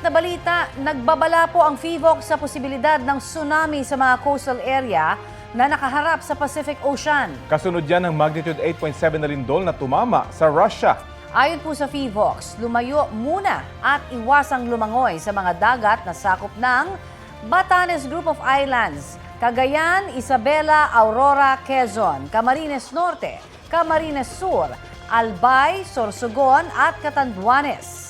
mainit na balita, nagbabala po ang FIVOC sa posibilidad ng tsunami sa mga coastal area na nakaharap sa Pacific Ocean. Kasunod yan ng magnitude 8.7 na lindol na tumama sa Russia. Ayon po sa FIVOX, lumayo muna at iwasang lumangoy sa mga dagat na sakop ng Batanes Group of Islands, Cagayan, Isabela, Aurora, Quezon, Camarines Norte, Camarines Sur, Albay, Sorsogon at Catanduanes.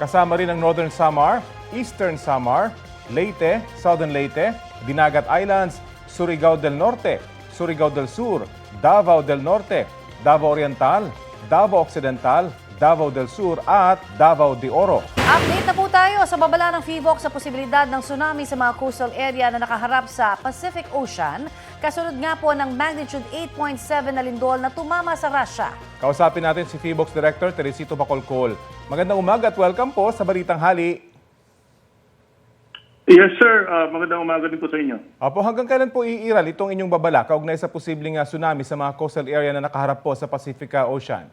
Kasama rin ang Northern Samar, Eastern Samar, Leyte, Southern Leyte, Dinagat Islands, Surigao del Norte, Surigao del Sur, Davao del Norte, Davao Oriental, Davao Occidental, Davao del Sur at Davao de Oro. Update na po tayo sa babala ng FIVOX sa posibilidad ng tsunami sa mga coastal area na nakaharap sa Pacific Ocean, kasunod nga po ng magnitude 8.7 na lindol na tumama sa Russia. Kausapin natin si FIBOX Director Teresito Bacolcol. Magandang umaga at welcome po sa Balitang Hali. Yes, sir. Ah, magandang umaga din po sa inyo. Apo, hanggang kailan po iiral itong inyong babala kaugnay sa posibleng ah, tsunami sa mga coastal area na nakaharap po sa Pacific ah, Ocean?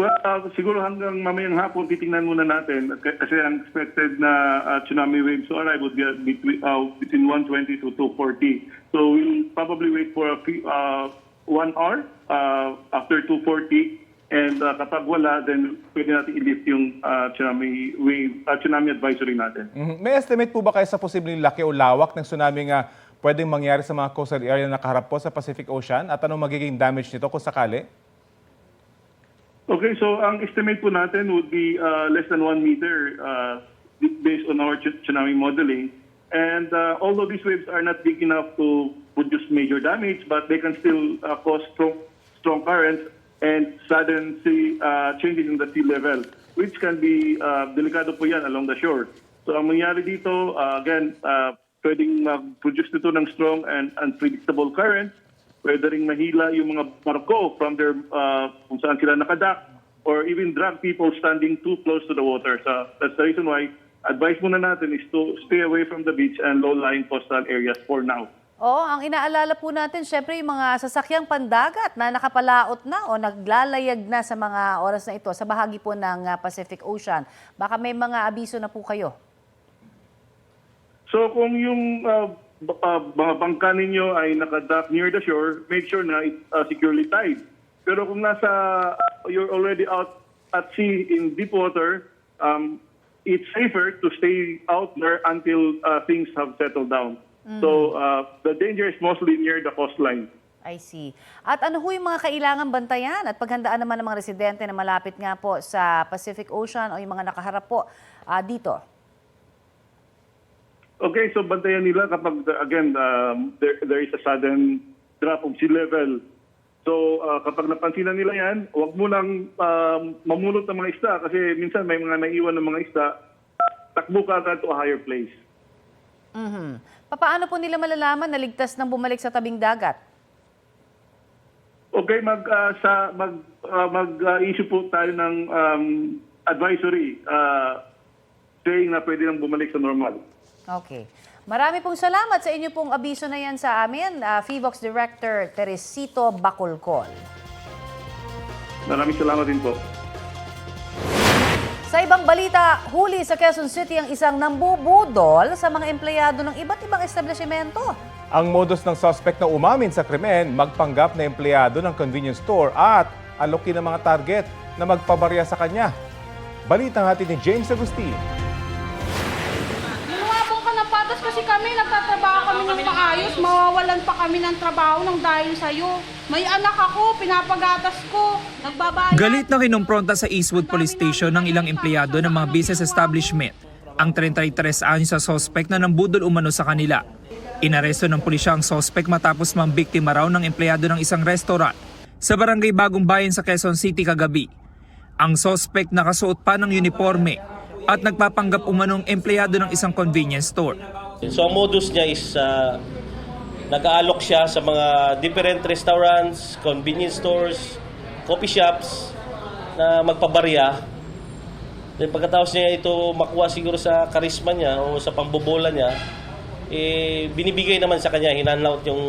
Well, ah, siguro hanggang mamayang hapon titingnan muna natin kasi ang expected na ah, tsunami waves to arrive would be at between, ah, between 120 to 240. So we'll probably wait for a few, ah, one hour ah, after 240 and ah, kapag wala, then pwede natin i-lift yung ah, tsunami wave, ah, tsunami advisory natin. Mhm. May estimate po ba kayo sa posibleng laki o lawak ng tsunami nga pwedeng mangyari sa mga coastal area na nakaharap po sa Pacific Ocean at anong magiging damage nito kung sakali? Okay, so ang estimate po natin would be uh, less than one meter uh, based on our tsu- tsunami modeling. And uh, although these waves are not big enough to produce major damage, but they can still uh, cause strong, strong currents and sudden sea, uh, changes in the sea level, which can be uh, delikado po yan along the shore. So ang mangyari dito, uh, again, uh, pwedeng mag-produce nito ng strong and unpredictable currents pwede ring mahila yung mga barko from their uh, kung saan sila nakadak or even drag people standing too close to the water. So that's the reason why advice muna natin is to stay away from the beach and low-lying coastal areas for now. Oo, ang inaalala po natin, syempre yung mga sasakyang pandagat na nakapalaot na o naglalayag na sa mga oras na ito sa bahagi po ng ah, Pacific Ocean. Baka may mga abiso na po kayo. So kung yung uh, uh, bangka ninyo ay nakadock near the shore, make sure na it's uh, securely tied. Pero kung nasa, you're already out at sea in deep water, um, it's safer to stay out there until uh, things have settled down. So uh, the danger is mostly near the coastline. I see. At ano ho yung mga kailangan bantayan at paghandaan naman ng mga residente na malapit nga po sa Pacific Ocean o yung mga nakaharap po ah, dito? Okay, so bantayan nila kapag, uh, again, um, there, there is a sudden drop of sea level. So uh, kapag napansinan nila yan, huwag mo lang um, mamulot ng mga isda kasi minsan may mga naiwan ng mga isda, takbo ka agad to a higher place. Mhm. Paano po nila malalaman na ligtas nang bumalik sa tabing dagat? Okay, mag uh, sa mag uh, mag-issue po tayo ng um, advisory uh, saying na pwede nang bumalik sa normal. Okay. Marami pong salamat sa inyo pong abiso na yan sa amin, ah, FIVOX Director Teresito Bacolcol. Maraming salamat din po. Sa ibang balita, huli sa Quezon City ang isang nambubudol sa mga empleyado ng iba't ibang establishmento. Ang modus ng suspect na umamin sa krimen, magpanggap na empleyado ng convenience store at alokin ng mga target na magpabarya sa kanya. Balita natin ni James Agustin. Kasi kami, nagtatrabaho kami ng maayos, mawawalan pa kami ng trabaho ng dahil sa'yo. May anak ako, pinapagatas ko, nagbabayad. Galit na kinumpronta sa Eastwood Police Station ng ilang empleyado ng mga business establishment ang 33 anyos sa sospek na nambudol umano sa kanila. Inaresto ng pulisya ang sospek matapos mambiktima raw ng empleyado ng isang restaurant sa barangay Bagong Bayan sa Quezon City kagabi. Ang sospek nakasuot pa ng uniforme at nagpapanggap umanong empleyado ng isang convenience store. So ang modus niya is uh, nag-aalok siya sa mga different restaurants, convenience stores, coffee shops na magpabarya. Then pagkatapos niya ito makuha siguro sa karisma niya o sa pambobola niya, eh, binibigay naman sa kanya, hinanlaut yung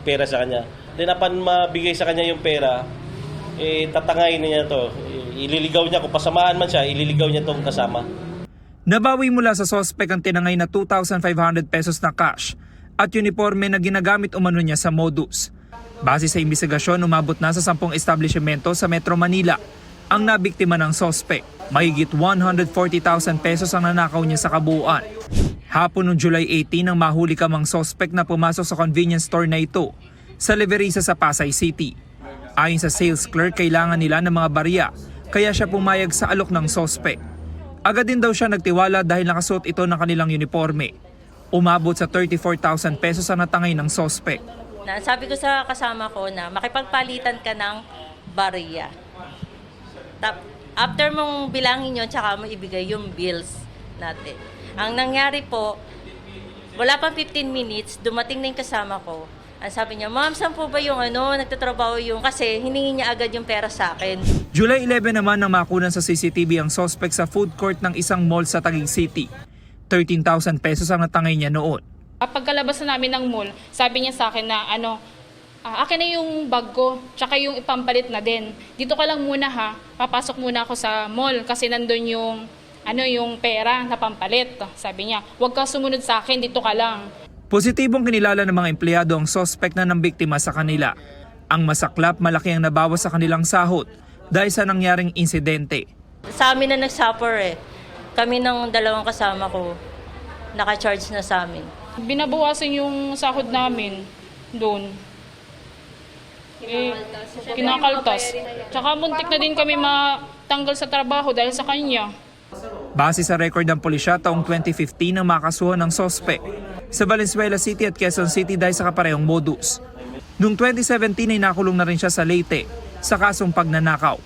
pera sa kanya. Then upon mabigay sa kanya yung pera, eh, tatangay niya to. Eh, Ililigaw niya, kung pasamahan man siya, ililigaw niya tong kasama. Nabawi mula sa sospek ang tinangay na 2,500 pesos na cash at uniforme na ginagamit umano niya sa modus. Base sa imbestigasyon, umabot na sa 10 establishmento sa Metro Manila ang nabiktima ng sospek. Mahigit 140,000 pesos ang nanakaw niya sa kabuuan. Hapon noong July 18 nang mahuli kamang sospek na pumasok sa convenience store na ito sa Leverisa sa Pasay City. Ayon sa sales clerk, kailangan nila ng mga barya kaya siya pumayag sa alok ng sospek. Agad din daw siya nagtiwala dahil nakasuot ito ng kanilang uniforme. Umabot sa 34,000 pesos ang natangay ng sospek. Sabi ko sa kasama ko na makipagpalitan ka ng barya. Tap, after mong bilangin yon tsaka mo ibigay yung bills natin. Ang nangyari po, wala pang 15 minutes, dumating na yung kasama ko. Ang sabi niya, ma'am, saan po ba yung ano, nagtatrabaho yung, kasi hiningi niya agad yung pera sa akin. July 11 naman nang makunan sa CCTV ang sospek sa food court ng isang mall sa Taguig City. 13,000 pesos ang natangay niya noon. Kapag kalabas na namin ng mall, sabi niya sa akin na ano, ah, akin na yung bag ko, tsaka yung ipampalit na din. Dito ka lang muna ha, papasok muna ako sa mall kasi nandun yung ano yung pera na pampalit. Sabi niya, huwag ka sumunod sa akin, dito ka lang. Positibong kinilala ng mga empleyado ang sospek na ng biktima sa kanila. Ang masaklap malaki ang nabawas sa kanilang sahod dahil sa nangyaring insidente. Sa amin na nagsuffer eh. Kami ng dalawang kasama ko, naka-charge na sa amin. Binabawasan yung sahod namin doon. Eh, kinakaltas. Tsaka muntik na din kami matanggal sa trabaho dahil sa kanya. Base sa record ng pulisya taong 2015 nang makasuhan ng sospek sa Valenzuela City at Quezon City dahil sa kaparehong modus. Noong 2017 ay nakulong na rin siya sa Leyte sa kasong pagnanakaw.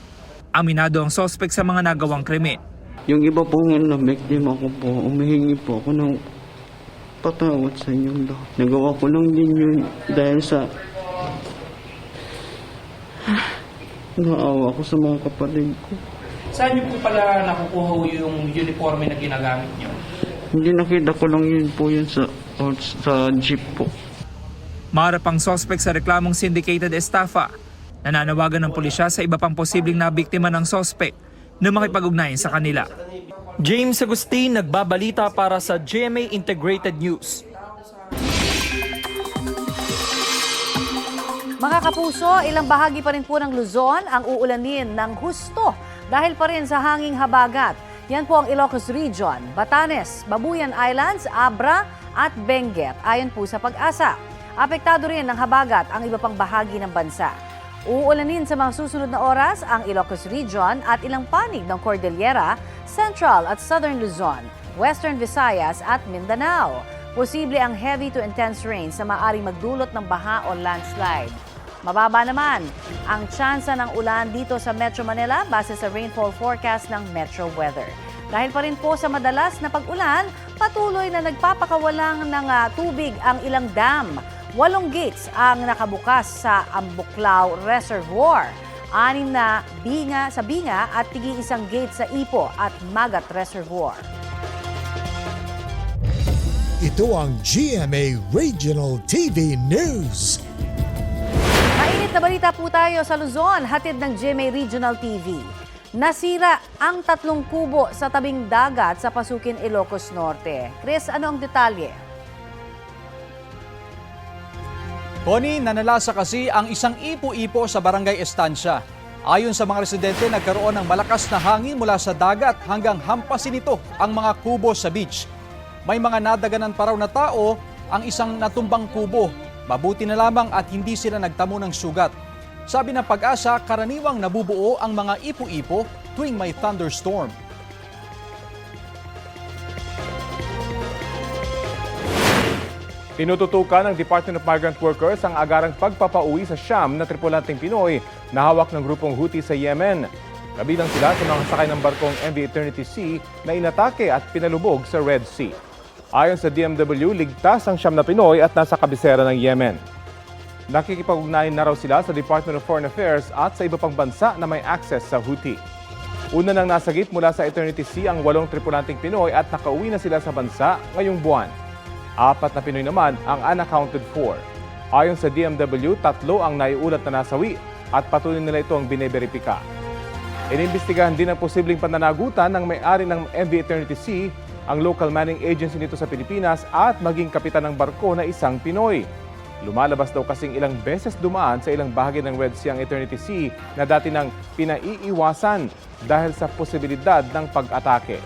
Aminado ang sospek sa mga nagawang krimen. Yung iba po nga na victim ako po, umihingi po ako ng patawad sa inyong lahat. Nagawa ko lang din yun dahil sa naawa ko sa mga kapatid ko. Saan niyo po pala nakukuha yung uniforme na ginagamit niyo? Hindi nakita ko lang yun po yun sa, sa jeep po. Maharap ang sospek sa reklamong syndicated estafa. Nananawagan ng pulisya sa iba pang posibleng nabiktima ng sospek na makipag-ugnayan sa kanila. James Agustin nagbabalita para sa GMA Integrated News. Mga kapuso, ilang bahagi pa rin po ng Luzon ang uulanin ng husto dahil pa rin sa hanging habagat. Yan po ang Ilocos Region, Batanes, Babuyan Islands, Abra at Benguet ayon po sa pag-asa. Apektado rin ng habagat ang iba pang bahagi ng bansa. Uulanin sa mga susunod na oras ang Ilocos Region at ilang panig ng Cordillera, Central at Southern Luzon, Western Visayas at Mindanao. Posible ang heavy to intense rains na maaring magdulot ng baha o landslide. Mababa naman ang tsansa ng ulan dito sa Metro Manila base sa rainfall forecast ng Metro Weather. Dahil pa rin po sa madalas na pag-ulan, patuloy na nagpapakawalang ng ah, tubig ang ilang dam. Walong gates ang nakabukas sa Ambuklao Reservoir. Anim na binga sa Binga at tigi isang gate sa Ipo at Magat Reservoir. Ito ang GMA Regional TV News. Mainit na balita po tayo sa Luzon, hatid ng GMA Regional TV. Nasira ang tatlong kubo sa tabing dagat sa Pasukin, Ilocos Norte. Chris, ano ang detalye? Connie, nanalasa kasi ang isang ipo-ipo sa barangay Estancia. Ayon sa mga residente, nagkaroon ng malakas na hangin mula sa dagat hanggang hampasin ito ang mga kubo sa beach. May mga nadaganan pa raw na tao ang isang natumbang kubo. Mabuti na lamang at hindi sila nagtamo ng sugat. Sabi ng pag-asa, karaniwang nabubuo ang mga ipo-ipo tuwing may thunderstorm. Tinututukan ng Department of Migrant Workers ang agarang pagpapauwi sa Siyam na tripulanteng Pinoy na hawak ng grupong Houthi sa Yemen. Kabilang sila sa mga sakay ng barkong MV Eternity Sea na inatake at pinalubog sa Red Sea. Ayon sa DMW, ligtas ang Siyam na Pinoy at nasa kabisera ng Yemen. Nakikipag-ugnayan na raw sila sa Department of Foreign Affairs at sa iba pang bansa na may access sa Houthi. Una nang nasagip mula sa Eternity Sea ang walong tripulanteng Pinoy at nakauwi na sila sa bansa ngayong buwan. Apat na Pinoy naman ang unaccounted for. Ayon sa DMW, tatlo ang naiulat na nasawi at patuloy nila itong bineberipika. Inimbestigahan din ang posibleng pananagutan ng may-ari ng MV Eternity Sea, ang local manning agency nito sa Pilipinas at maging kapitan ng barko na isang Pinoy. Lumalabas daw kasing ilang beses dumaan sa ilang bahagi ng Red Sea ang Eternity Sea na dati nang pinaiiwasan dahil sa posibilidad ng pag-atake.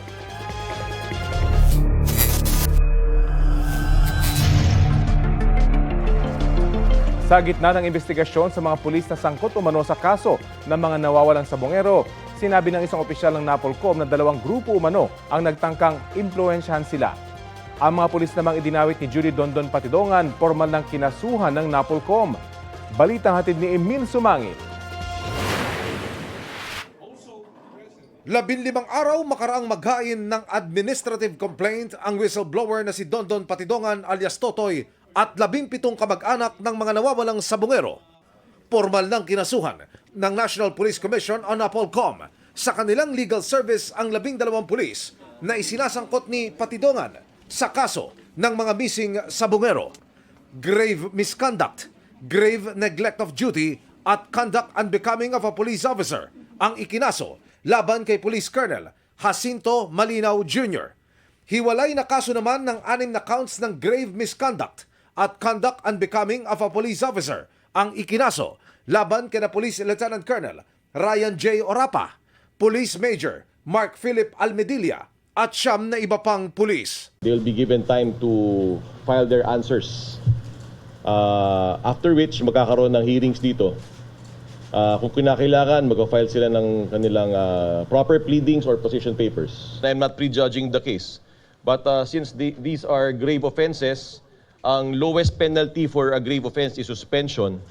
Sa gitna ng investigasyon sa mga pulis na sangkot umano sa kaso ng mga nawawalang sabongero, sinabi ng isang opisyal ng NAPOLCOM na dalawang grupo umano ang nagtangkang impluensyahan sila. Ang mga pulis namang idinawit ni Judy Dondon Patidongan, formal ng kinasuhan ng NAPOLCOM. Balitang hatid ni Emil Sumangit. Labinlimang araw makaraang maghain ng administrative complaint ang whistleblower na si Dondon Patidongan alias Totoy at labing pitong kamag-anak ng mga nawawalang sabongero. Formal ng kinasuhan ng National Police Commission o NAPOLCOM sa kanilang legal service ang labing dalawang pulis na isinasangkot ni Patidongan sa kaso ng mga missing sabongero. Grave misconduct, grave neglect of duty at conduct unbecoming of a police officer ang ikinaso laban kay Police Colonel Jacinto Malinaw Jr. Hiwalay na kaso naman ng anim na counts ng grave misconduct at conduct unbecoming of a police officer ang ikinaso laban kay na Police Lieutenant Colonel Ryan J. Orapa, Police Major Mark Philip Almedilla at siyam na iba pang pulis. They'll be given time to file their answers. Uh, after which, magkakaroon ng hearings dito. Uh, kung kinakailangan, mag-file sila ng kanilang uh, proper pleadings or position papers. I'm not prejudging the case. But uh, since the, these are grave offenses, ang lowest penalty for a grave offense is suspension.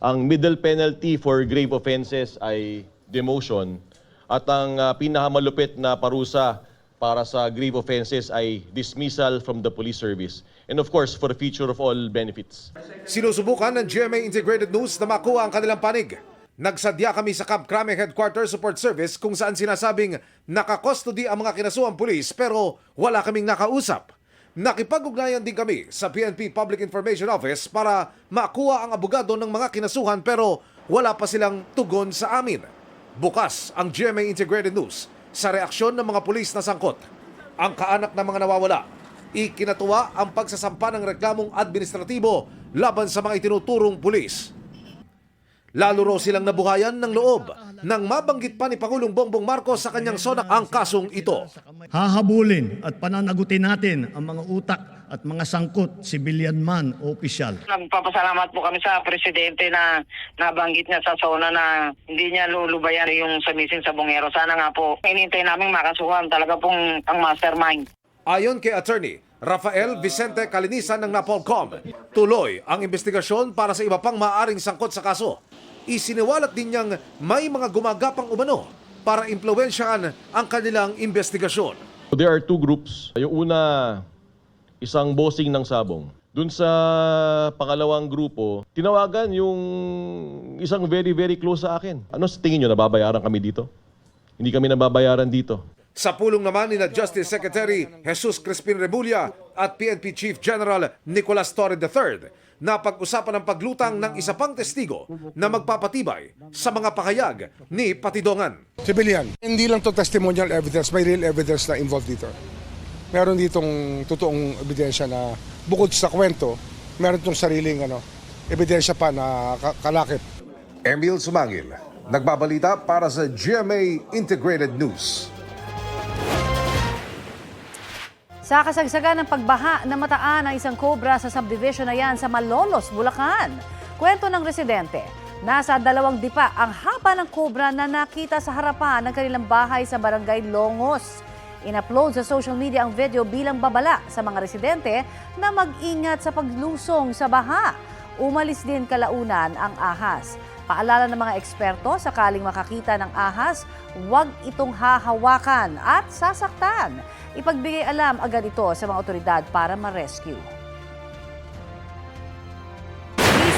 Ang middle penalty for grave offenses ay demotion. At ang uh, pinakamalupit na parusa para sa grave offenses ay dismissal from the police service. And of course, for the future of all benefits. Sinusubukan ng GMA Integrated News na makuha ang kanilang panig. Nagsadya kami sa Camp Crame Headquarters Support Service kung saan sinasabing nakakustody ang mga kinasuang pulis pero wala kaming nakausap. Nakipag-ugnayan din kami sa PNP Public Information Office para makuha ang abogado ng mga kinasuhan pero wala pa silang tugon sa amin. Bukas ang GMA Integrated News sa reaksyon ng mga pulis na sangkot. Ang kaanak ng mga nawawala, ikinatuwa ang pagsasampa ng reklamong administratibo laban sa mga itinuturong pulis. Lalo raw silang nabuhayan ng loob nang mabanggit pa ni Pangulong Bongbong Marcos sa kanyang sonak ang kasong ito. Hahabulin at pananagutin natin ang mga utak at mga sangkot, civilian man o opisyal. Nagpapasalamat po kami sa presidente na nabanggit niya sa SONA na hindi niya lulubayan yung sa missing sa Bungero. Sana nga po, inintay namin makasuhan talaga pong ang mastermind. Ayon kay attorney Rafael Vicente Calinisan ng Napolcom, tuloy ang investigasyon para sa iba pang maaring sangkot sa kaso. Isiniwalat din niyang may mga gumagapang umano para impluensyahan ang kanilang investigasyon. There are two groups. Yung una, isang bossing ng sabong. Dun sa pangalawang grupo, tinawagan yung isang very, very close sa akin. Ano sa tingin nyo, nababayaran kami dito? Hindi kami nababayaran dito. Sa pulong naman ni na Justice Secretary Jesus Crispin Rebulla at PNP Chief General Nicolas Torre III na pag-usapan ang paglutang ng isa pang testigo na magpapatibay sa mga pakayag ni Patidongan. Civilian. Hindi lang to testimonial evidence, may real evidence na involved dito. Meron ditong totoong ebidensya na bukod sa kwento, meron itong sariling ano, ebidensya pa na ka- kalakip. Emil Sumangil, nagbabalita para sa GMA Integrated News. Sa kasagsagan ng pagbaha na mataan ng isang cobra sa subdivision na yan sa Malolos, Bulacan. Kwento ng residente, nasa dalawang dipa ang haba ng cobra na nakita sa harapan ng kanilang bahay sa barangay Longos. In-upload sa social media ang video bilang babala sa mga residente na mag-ingat sa paglusong sa baha. Umalis din kalaunan ang ahas. Paalala ng mga eksperto, sakaling makakita ng ahas, huwag itong hahawakan at sasaktan. Ipagbigay alam agad ito sa mga otoridad para ma-rescue.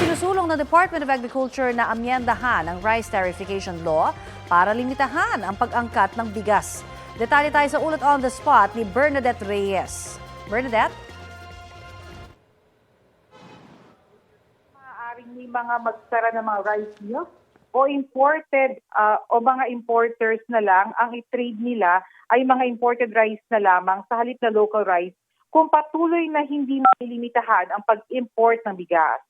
Isinusulong ng Department of Agriculture na amyendahan ang rice tarification law para limitahan ang pag-angkat ng bigas. Detalye tayo sa ulat on the spot ni Bernadette Reyes. Bernadette? maaaring may mga magsara ng mga rice mills o imported ah, o mga importers na lang ang i-trade nila ay mga imported rice na lamang sa halip na local rice kung patuloy na hindi malilimitahan ang pag-import ng bigas.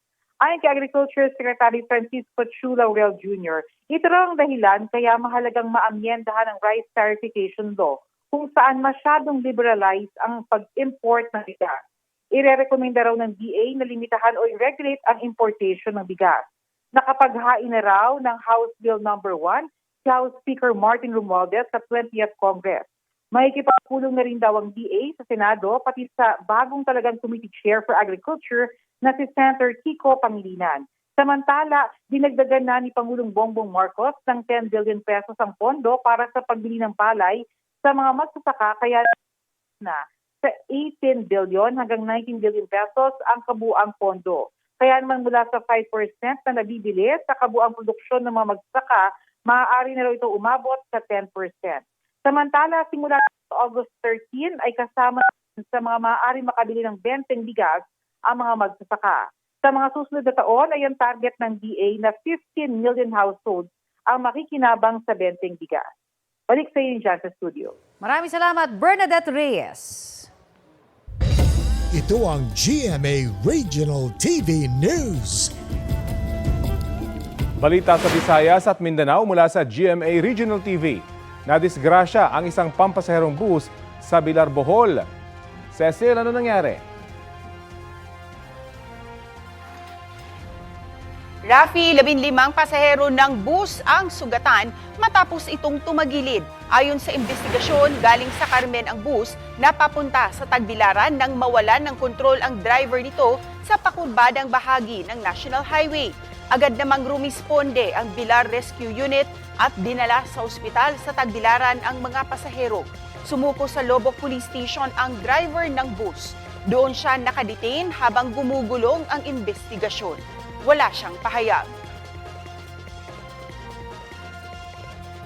Ayon kay Agriculture Secretary Francisco Chu Laurel Jr., ito raw ang dahilan kaya mahalagang maamyendahan ang rice tarification law kung saan masyadong liberalize ang pag-import ng bigas. Irerekomenda raw ng DA na limitahan o i-regulate ang importation ng bigas. Nakapaghain na raw ng House Bill Number 1 si House Speaker Martin Romualdez sa 20th Congress. Makikipagpulong na rin daw ang DA sa Senado pati sa bagong talagang Committee Chair for Agriculture na si Senator Kiko Pangilinan. Samantala, dinagdagan na ni Pangulong Bongbong Marcos ng 10 billion pesos ang pondo para sa pagbili ng palay sa mga magsasaka kaya na sa 18 billion hanggang 19 billion pesos ang kabuang pondo. Kaya naman mula sa 5% na nabibili sa kabuang produksyon ng mga magsasaka, maaari na raw ito umabot sa 10%. Samantala, simula sa August 13 ay kasama sa mga maaari makabili ng 20 bigas ang mga magsasaka. Sa mga susunod na taon ay ang target ng DA na 15 million households ang makikinabang sa 20 bigas. Balik sa iyo dyan sa studio. Maraming salamat, Bernadette Reyes. Ito ang GMA Regional TV News. Balita sa Visayas at Mindanao mula sa GMA Regional TV. Nadisgrasya ang isang pampasaherong bus sa Bilar, Bohol. Cecil, ano nangyari? Rafi, labinlimang pasahero ng bus ang sugatan matapos itong tumagilid. Ayon sa investigasyon, galing sa Carmen ang bus na papunta sa Tagbilaran nang mawalan ng kontrol ang driver nito sa pakurbadang bahagi ng National Highway. Agad namang rumisponde ang Bilar Rescue Unit at dinala sa ospital sa Tagbilaran ang mga pasahero. Sumuko sa Lobo Police Station ang driver ng bus. Doon siya nakadetain habang gumugulong ang investigasyon wala siyang pahayag.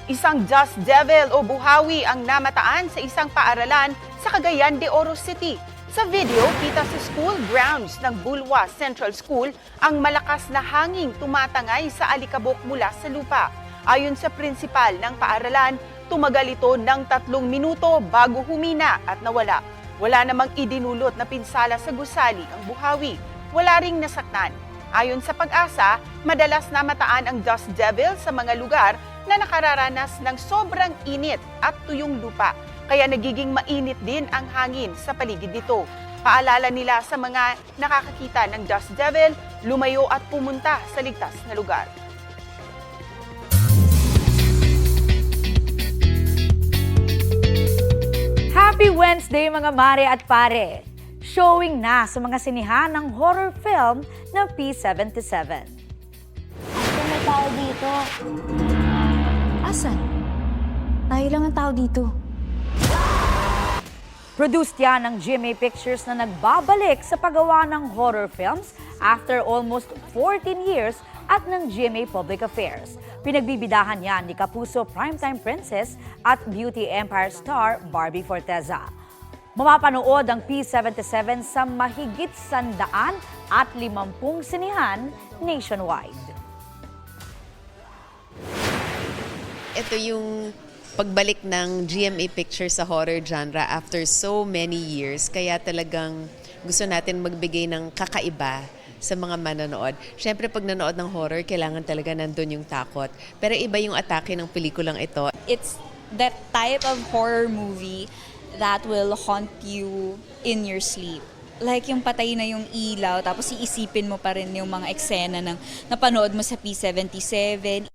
Isang Dust Devil o buhawi ang namataan sa isang paaralan sa Cagayan de Oro City. Sa video, kita sa school grounds ng Bulwa Central School ang malakas na hanging tumatangay sa alikabok mula sa lupa. Ayon sa prinsipal ng paaralan, tumagal ito ng tatlong minuto bago humina at nawala. Wala namang idinulot na pinsala sa gusali ang buhawi. Wala ring nasaktan. Ayon sa pag-asa, madalas namataan ang dust devil sa mga lugar na nakararanas ng sobrang init at tuyong lupa, kaya nagiging mainit din ang hangin sa paligid nito. Paalala nila sa mga nakakakita ng dust devil, lumayo at pumunta sa ligtas na lugar. Happy Wednesday mga mare at pare! Showing na sa mga sinihan ng horror film ng P77. May tao dito. Asan? Tayo lang ang tao dito. Produced yan ng GMA Pictures na nagbabalik sa paggawa ng horror films after almost 14 years at ng GMA Public Affairs. Pinagbibidahan yan ni Kapuso Primetime Princess at Beauty Empire star Barbie Forteza. Mamapanood ang P77 sa mahigit sandaan at limampung sinihan nationwide. ito yung pagbalik ng GMA Pictures sa horror genre after so many years. Kaya talagang gusto natin magbigay ng kakaiba sa mga manonood. Siyempre, pag nanood ng horror, kailangan talaga nandun yung takot. Pero iba yung atake ng pelikulang ito. It's that type of horror movie that will haunt you in your sleep. Like yung patay na yung ilaw, tapos iisipin mo pa rin yung mga eksena ng napanood mo sa P77.